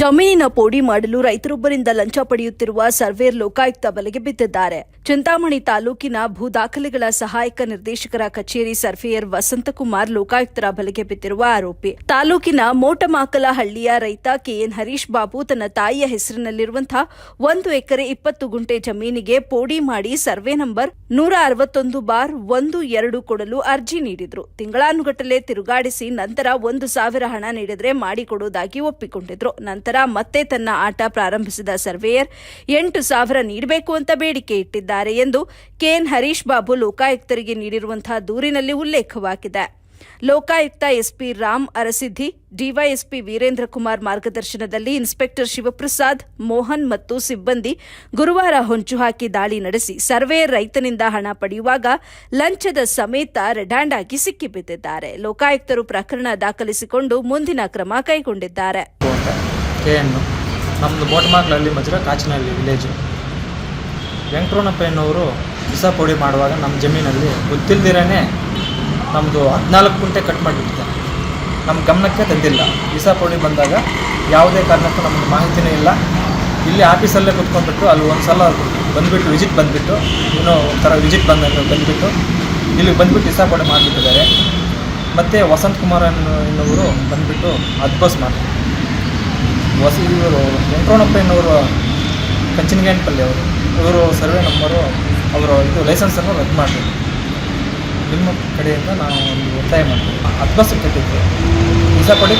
ಜಮೀನಿನ ಪೋಡಿ ಮಾಡಲು ರೈತರೊಬ್ಬರಿಂದ ಲಂಚ ಪಡೆಯುತ್ತಿರುವ ಸರ್ವೇರ್ ಲೋಕಾಯುಕ್ತ ಬಲೆಗೆ ಬಿದ್ದಿದ್ದಾರೆ. ಚಿಂತಾಮಣಿ ತಾಲೂಕಿನ ಭೂ ದಾಖಲೆಗಳ ಸಹಾಯಕ ನಿರ್ದೇಶಕರ ಕಚೇರಿ ಸರ್ವೇಯರ್ ವಸಂತಕುಮಾರ್ ಲೋಕಾಯುಕ್ತರ ಬಲೆಗೆ ಬಿದ್ದಿರುವ ಆರೋಪಿ. ತಾಲೂಕಿನ ಮೋಟಮಾಕಲ ಹಳ್ಳಿಯ ರೈತ ಕೆಎನ್ ಹರೀಶ್ ಬಾಬು ತನ್ನ ತಾಯಿಯ ಹೆಸರಿನಲ್ಲಿರುವಂತಹ ಒಂದು ಎಕರೆ ಇಪ್ಪತ್ತು ಗುಂಟೆ ಜಮೀನಿಗೆ ಪೋಡಿ ಮಾಡಿ ಸರ್ವೆ ನಂಬರ್ ನೂರ ಅರವತ್ತೊಂದು ಬಾರ್ ಒಂದು ಎರಡು ಕೊಡಲು ಅರ್ಜಿ ನೀಡಿದ್ರು. ತಿಂಗಳಾನುಗಟ್ಟಲೆ ತಿರುಗಾಡಿಸಿ ನಂತರ ಒಂದು ಸಾವಿರ ಹಣ ನೀಡಿದ್ರೆ ಮಾಡಿಕೊಡುವುದಾಗಿ ಒಪ್ಪಿಕೊಂಡಿದ್ರು. ನಂತರ ಮತ್ತೆ ತನ್ನ ಆಟ ಪ್ರಾರಂಭಿಸಿದ ಸರ್ವೇಯರ್, ಎಂಟು ಸಾವಿರ ನೀಡಬೇಕು ಅಂತ ಬೇಡಿಕೆ ಇಟ್ಟಿದ್ದಾರೆ ಎಂದು ಕೆಎನ್ ಹರೀಶ್ ಬಾಬು ಲೋಕಾಯುಕ್ತರಿಗೆ ನೀಡಿರುವಂತಹ ದೂರಿನಲ್ಲಿ ಉಲ್ಲೇಖವಾಗಿದೆ. ಲೋಕಾಯುಕ್ತ ಎಸ್ಪಿ ರಾಮ್ ಅರಸಿದ್ದಿ, ಡಿವೈಎಸ್ಪಿ ವೀರೇಂದ್ರ ಕುಮಾರ್ ಮಾರ್ಗದರ್ಶನದಲ್ಲಿ ಇನ್ಸ್ಪೆಕ್ಟರ್ ಶಿವಪ್ರಸಾದ್, ಮೋಹನ್ ಮತ್ತು ಸಿಬ್ಬಂದಿ ಗುರುವಾರ ಹೊಂಚು ಹಾಕಿ ದಾಳಿ ನಡೆಸಿ ಸರ್ವೇಯರ್ ರೈತನಿಂದ ಹಣ ಪಡೆಯುವಾಗ ಲಂಚದ ಸಮೇತ ರೆಡ್ಯಾಂಡ್ ಆಗಿ ಸಿಕ್ಕಿಬಿದ್ದಿದ್ದಾರೆ. ಲೋಕಾಯುಕ್ತರು ಪ್ರಕರಣ ದಾಖಲಿಸಿಕೊಂಡು ಮುಂದಿನ ಕ್ರಮ ಕೈಗೊಂಡಿದ್ದಾರೆ. ಕೆ ಎನ್ ನಮ್ಮದು ಬೋಟ್ಮಾಕ್ಲಲ್ಲಿ ಮಜ್ರ ಕಾಚಿನಹಳ್ಳಿ ವಿಲೇಜು ವೆಂಕಟರಣಪ್ಪ ಎನ್ನುವರು ಬಿಸ ಪುಡಿ ಮಾಡುವಾಗ ನಮ್ಮ ಜಮೀನಲ್ಲಿ ಗೊತ್ತಿಲ್ದಿರೇ ನಮ್ಮದು ಹದಿನಾಲ್ಕು ಕುಂಟೆ ಕಟ್ ಮಾಡಿಬಿಟ್ಟಿದೆ. ನಮ್ಮ ಗಮನಕ್ಕೆ ತಂದಿಲ್ಲ. ಪೌಡಿ ಬಂದಾಗ ಯಾವುದೇ ಕಾರಣಕ್ಕೂ ನಮಗೆ ಮಾಹಿತಿನೇ ಇಲ್ಲ. ಇಲ್ಲಿ ಆಫೀಸಲ್ಲೇ ಕುತ್ಕೊಂಡ್ಬಿಟ್ಟು ಅಲ್ಲಿ ಒಂದು ಸಲ ಬಂದುಬಿಟ್ಟು ವಿಸಿಟ್ ಬಂದುಬಿಟ್ಟು ಏನೋ ಒಂಥರ ವಿಸಿಟ್ ಬಂದಾಗ ಬಂದುಬಿಟ್ಟು, ಇಲ್ಲಿಗೆ ಬಂದುಬಿಟ್ಟು ವಿಸ ಪೌಡಿ ಮಾಡಿಬಿಟ್ಟಿದ್ದಾರೆ. ಮತ್ತು ವಸಂತ್ ಕುಮಾರ್ ಅನ್ನೋ ಎನ್ನುವರು ಬಂದುಬಿಟ್ಟು ಅದ್ಬೋಸ್ ಮಾಡಿ ಹೊಸ ಇವರು ವೆಂಕಟರಮಣಪ್ಪಯ್ಯನವರು ಕಂಚಿನಗೇನಪಲ್ಲಿ ಅವರು, ಇವರು ಸರ್ವೆ ನಂಬರು, ಅವರು ಇದು ಲೈಸೆನ್ಸನ್ನು ರದ್ದು ಮಾಡಬೇಕು ನಿಮ್ಮ ಕಡೆಯಿಂದ ನಾನು ಒಂದು ಒತ್ತಾಯ ಮಾಡ್ತೀವಿ ಹತ್ತು ಬಸ್ ಕಟ್ಟಿದ್ವಿ ವೀಸಾ ಕೊಡಿ